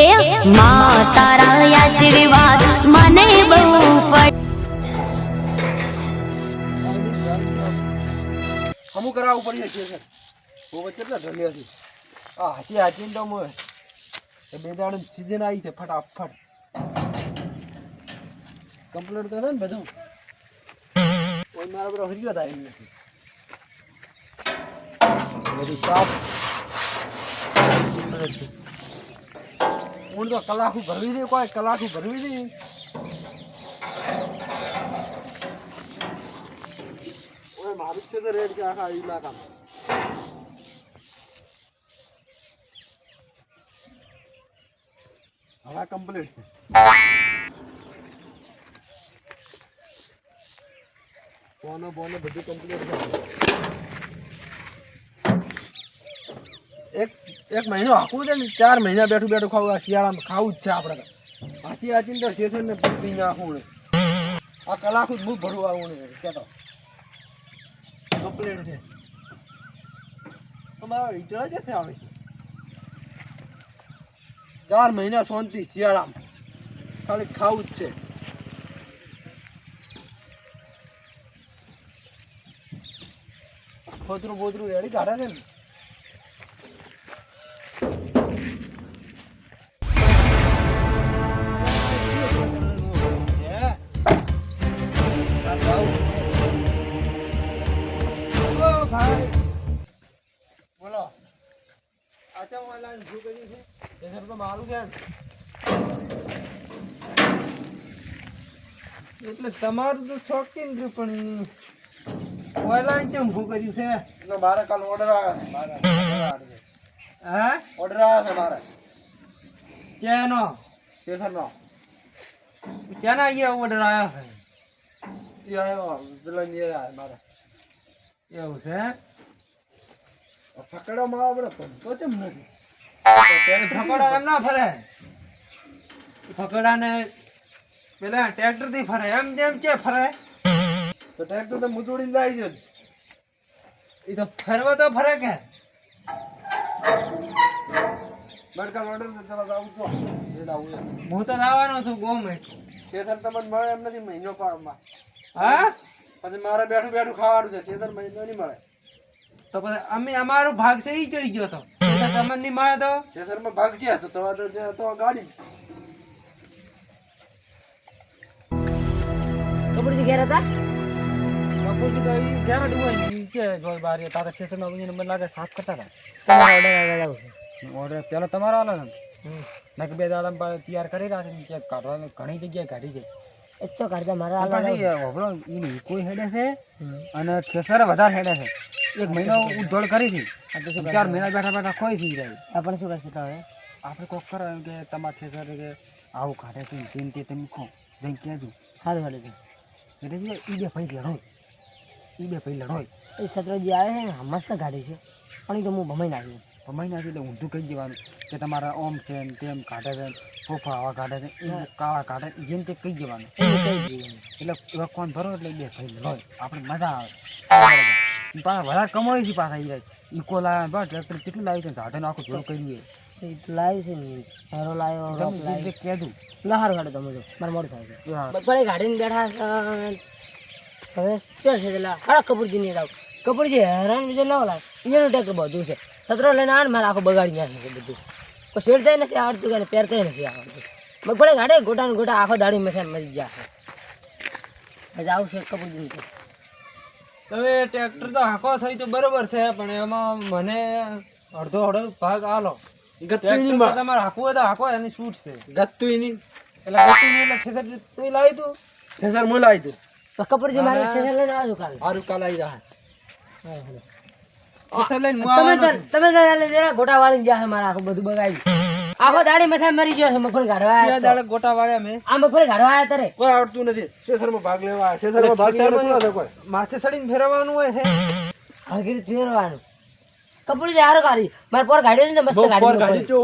એ મા તારા આશીર્વાદ, મને બહુ પડ અમુક કરાવવું પડીએ છે સર બહુ કેટલા ઢળ્યા છે આ હાથી હાથી તો એ બે દાડ સીઝન આવી છે, ફટાફટ. કમ્પ્લીટ છે ને બધું. કોઈ મારા બરો હરી થાય એમ નથી. બધું સાફ. હું તો કલાકું ભરવી દે, કોઈ કલાકું ભરવી દે. ઓય, મારું છે તો રેડ છે આખા ઇલાકામાં હવે કમ્પ્લીટ છે. બોનો બોનો, બધું કમ્પ્લીટ છે. એક એક મહિનો આખું છે ને, ચાર મહિના બેઠું બેઠું ખાવું, આ શિયાળામાં ખાવું જ છે આપણે હાથી હાથી તો શેઠે ને પી નાખવું ને. આ કલાકું જ બહુ ભરવું આવું ને, કેતો. કમ્પ્લેટ છે. અમારા જ છે આવે ચાર મહિના શાંતિ શિયાળામાં. ખાલી ખાવું જ છે. ખોતરું બોતરું રેડી કાઢે છે ને? ભાઈ બોલો આચા વાલા શું કર્યું છે એસર તો મારું છે એટલે તમારું તો શોખીન રહ્યું પણ ઓયલાઈન કેમ શું કર્યું છે? એટલે મારે કાલ ઓર્ડર આવ્યો છે મારે. હા? ઓર્ડર આવ્યો છે મારે. ક્યાંનો? સ્ટેશનનો. ક્યાંના અહીંયા ઓર્ડર આવ્યો છે? એ આવ્યો પેલા મારે. એવું છે? ફકડો આવડે પણ તો કેમ નથી? ફકડા એમ ના ફરે. ફકડાને પેલા ટ્રેક્ટરથી ફરે. એમ જેમ છે ફરે. તો ટ્રેક્ટર તો મુજોડી લાવી છે એ તો ફરવા તો ફરે કે. બરકા મોડલ તો જવા આવું તો હું તો આવવાનો છું ગોમે સર તમને મળે એમ નથી મહિનો પાડમાં હા? પછી મારે બેઠું બેઠું ખાવાનું છે સ્ટેશન મહિનો નહીં મળે તો પછી અમે અમારો ભાગ છે ઈ ચડી ગયો તો. એટલે તમને નહીં મળે તો? સ્ટેશનમાં ભાગ છે તો તવા તો જે તો ગાડી. કપડથી ઘેર હતા? તો એ ઘેર જ હોય ને કે જોઈ બારી તારા ખેતરમાં લાગે સાફ કરતા હતા તમારા ઓર્ડર પેલો તમારો આલો ને. મેં બે દાડા તૈયાર કરી રાખે ને કાઢવા ઘણી જગ્યાએ કાઢી છે. એચો ચો કાઢતા મારા હોભળો ઈ કોઈ હેડે છે અને થેસર વધારે હેડે છે. એક મહિનો ઉધોળ કરી છે. ચાર મહિના બેઠા બેઠા ખોઈ થઈ જાય આપણે શું કરશે તો હવે? આપણે કોક કરો એમ કે તમારા ખેસર કે આવું કાઢે છે તેમ તે તમે ખો. જઈને કહેજો સારું સારું એટલે જે ઈ બે ભાઈ લડોય ઈ બે ભાઈ લડોય એ સત્રજી આવે છે મસ્ત ગાડી છે. પણ એ તો હું ભમાઈ નાખ્યું. તો મહિના એટલે ઊંધું કહી દેવાનું કે તમારા ઓમ છે ને તેમ કાઢે છે ફોફા આવા કાઢે છે એમ કાળા કાઢે જેમ તે કહી દેવાનું. એટલે એવા કોણ ભરો એટલે બે ભાઈ લડોય આપણે મજા આવે. પાછા વધારે કમાઈ છે પાછા એ ઇકો લાવ્યા બસ ટ્રેક્ટર કેટલું લાવ્યું છે ઝાડે આખું જોડું કર્યું એ લાવ્યું છે ને હેરો લાવ્યો તમે કહેતું લા સારું ગાડી તમે જો. મારે મોડું થાય છે. બપોરે ગાડીને બેઠા છે. હવે ચાલ છે પેલા હાડા કપૂરજી ની લાવ કપૂરજી હેરાન બીજો ના લાવ. એનું ટેક્ટર બધું છે. સતરો લઈને આવે ને મારે આખું બગાડી ગયા બધું. કોઈ શેડ નથી આવડતું કે પહેરતાય નથી આવડતું. મગફળી ગાડે ગોટા ને ગોટા આખો દાડી મેં મરી ગયા છે. પછી આવું છે તો. તમે ટ્રેક્ટર તો હાંકો થઈ તો બરોબર છે પણ એમાં મને અડધો અડધો ભાગ આલો. તમારે હાંકવું હોય તો હાંકો એની છૂટ છે. ગત્તું નહીં એટલે ગતું એટલે ઠેસર તું લાવી તું. ઠેસરમાં લાવી તું. તો કપૂરજી મારે ઠેસર લઈને આવજો કાલે. સારું કાલે આવી રહ્યા હું તમે જરા ગોટા વાળી ગયા છે આખું બધું બગાડી. આખો દાડી મથા મરી ગયો છે મગફળી ગાડવા છું. આવ્યા ત્યાં દાડે ગોટા વાળ્યા મેં? આ મગફળી ગાડવા આવ્યા તારે? કોઈ આવડતું નથી. સ્ટેશનમાં ભાગ લેવા આવ્યા. ભાગ લેવા કોઈ. માથે ચડીને ફેરવવાનું હોય છે. હરખી ફેરવાનું કપૂર જે હારો કાઢી મારે ગાડી ને મસ્ત ગાડી પર ગાડી ચો.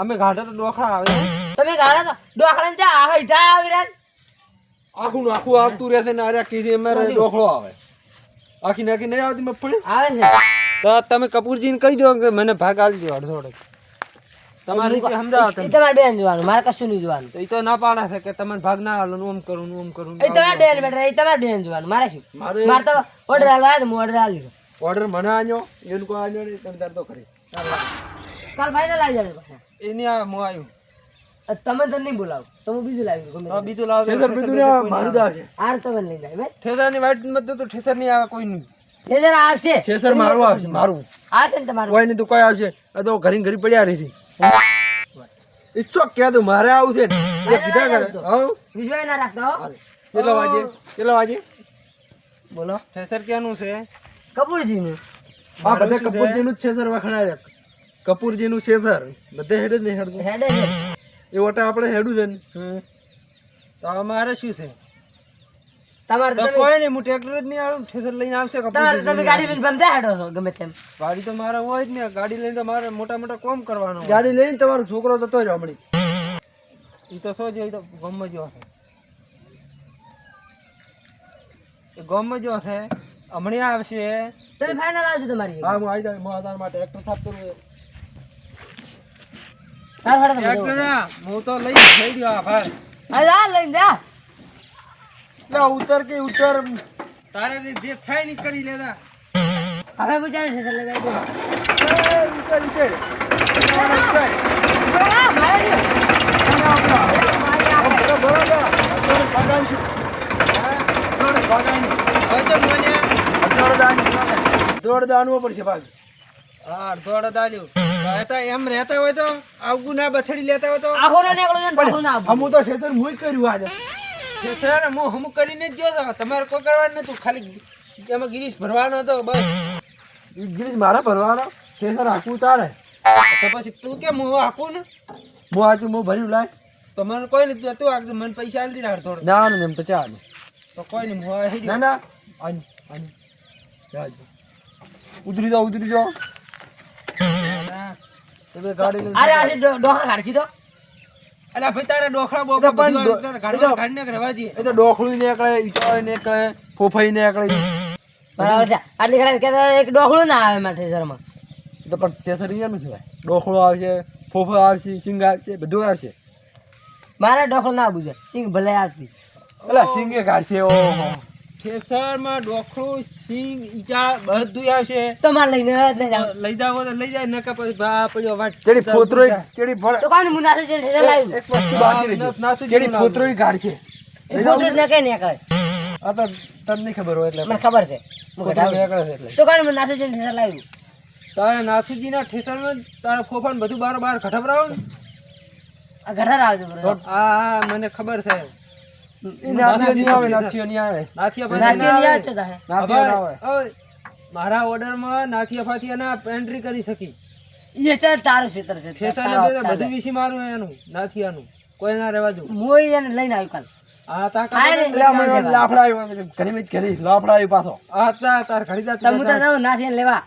અમે ઘાટે તો ડોખા આવે. તમે ગાડા તો ડોકળા ને આ હેઠા આવી રાત આખું આખું આવતું રહેશે ને આર્યા કીધી અમારે ડોખળો આવે. આખી નાખી નહીં આવતી મગફળી? આવે છે. તો તમે કપૂરજીને કહી દો કે મને ભાગ આલજો અડધો અડધો. તમારી સમજાવો તમે. તમારે બેન જોવાનું મારે કશું નહીં જોવાનું. એ તો ના પાડે છે કે ભાગ ના ઓમ કરું ઓમ કરું એ તમારે બેન બેઠા એ તમારે બેન જોવાનું મારે શું? મારે- તો ઓર્ડર હાલવા તો હું ઓર્ડર દીધો ઓર્ડર મને આન્યો એનું કોઈ આન્યો નહીં તમે તાર તો કરી કાલ ફાઇનલ આવી જાય પાછા. એની આ હું આવ્યું અ તમે તને નહીં બોલાવો. તો હું બીજું લાવી દઉં ગમે બીજું લાવો ઠેસર બીજું નહીં આવે, મારું આવશે. આર તમે લઈ જાય બસ. ઠેસરની વાઈટ મત તો ઠેસર નહીં આવે કોઈ નહીં એ આવશે. ઠેસર મારું આવશે મારું. આવશે ને તમારું. કોઈ નહીં તો કોઈ આવશે. આ તો ઘરી ઘરી પડ્યા રહી ઈચ્છો કે તું મારે આવું છે. એ કીધા કરે. હો? વિશ્વાસ ના રાખતા હો. કેટલા વાગે? કેટલા વાગે? બોલો. ઠેસર ક્યાંનું છે? કપૂરજીનું. આ બધે કપૂરજીનું જ છેસર વખણાય છે. કપૂરજીનું છેસર બધે હેડે જ નહીં હેડતું. હેડે છે એ ઓટા આપણે હેડું છે ને. તો અમારે શું છે? તમારે તો કોઈ નહીં હું ટ્રેક્ટર જ નહીં આવું ઠેસર લઈને આવશે તમારે તમે ગાડી લઈને ભમતા હેડો છો ગમે તેમ. ગાડી તો મારે હોય જ ને ગાડી લઈને તો મારે મોટા મોટા કોમ કરવાનો ગાડી લઈને તમારો છોકરો જતો રહ્યો હમણાં એ તો શું જોઈ તો ગમ જો છે એ ગમ જો છે હમણાં આવશે. તમે ફાઇનલ આવજો તમારી. હા હું આવી જાય હું આધાર માટે ટ્રેક્ટર સાફ કરું તાર ફાડો તમે ટ્રેક્ટર ના હું તો લઈ થઈ ગયો ભાઈ. જા. ઉતર કે ઉતર તારે જે થાય ને કરી લેતા હવે પૂછાને છે લઈ ઉતર ઉતર. તમારે ઉતર. બરાબર, મારે નહીં. આમ તો બરોબર. અત્યારે ભગાઈ છે. હા, અત્યારે ભગાઈ છે. અત્યારે દાન દોડ દાનવું પડશે ભાગ. હા દોડ દાલ્યું રહેતા એમ રહેતા હોય તો આવું ના બથડી લેતા હોય તો આહો ના નીકળો ને પાછું ના હમુ તો શેતર મુય કર્યું આજે. સર હું હમુ કરીને જ જોતો તમારે કોઈ કરવાનું નતું. ખાલી એમાં ગિરીશ ભરવાનો હતો બસ. ગિરીશ મારા ભરવાનો? શેતર હાકવું તારે? તો પછી તું કેમ હું હાકું ને? હું હાચું હું ભર્યું લાય. તો મને કોઈ નથી તું આગળ મને પૈસા આલી રાડ થોડો ના ના એમ તો ચાલ. તો કોઈ નહીં હું આવી ના ના. આની આની. જાજો ઉતરી જાઓ ઉતરી જાઓ. તમે ગાડી અરે આજે ડોહા કાઢશી તો? અલા ભાઈ તારે ડોખડા બોખડા બધું આવે, કાઢીને રહેવા દઈએ. એ તો ડોખડું નીકળે ઈટાળે નીકળે ફોફાઈ નીકળે. બરાબર છે. આટલી ઘડા કે એક ડોકળું ના આવે માથે શરમાં તો પણ ચેસર એમ નથી ભાઈ. આવશે ફોફો આવશે સિંગ આવશે બધું આવશે. મારા ડોખળો ના બુજે સિંગ ભલે આવતી. અલા સિંગે કાઢશે ઓહો. ઠેસરમાં ડોખડું સિંગ ઈટાળ બધું આવશે. તમારે લઈને લઈ જાવ તો લઈ જાય નકા પછી બા પડ્યો વાટ ચડી ફોતરો ચડી તો કાને મુના છે ઠેસર લાવ્યું? એક વસ્તુ બાકી રહી ચડી ફોતરો કાઢશે ગાડ છે. ફોતરો ન કે ને કરે આ તો તમને નહીં ખબર હોય એટલે મને ખબર છે. હું એટલે. તો હું નાસે છે ઠેસર લાવ્યું? તારે નાથુજીના ઠેસરમાં તારા ફોફાને બધું બાર બાર ખટાવરાવો ને. આ ઘટાડ આવજો બરોબર. આ આ મને ખબર છે. નાથીઓ ઓર્ડરમાં. મારા નાથીઓ ફાથીઓના એન્ટ્રી કરી શકી. એ ચાલ તારું છે. ઠેસાને તારો બધું વિશે મારું એનું નાથીયાનું. કોઈ ના રહેવા દઉં હું એને લઈને આવ્યો કાલ. લાફડા ઘણી કરી લાફડા પાછો. આ તા તાર જા તમે તો જાવ નાસી લેવા.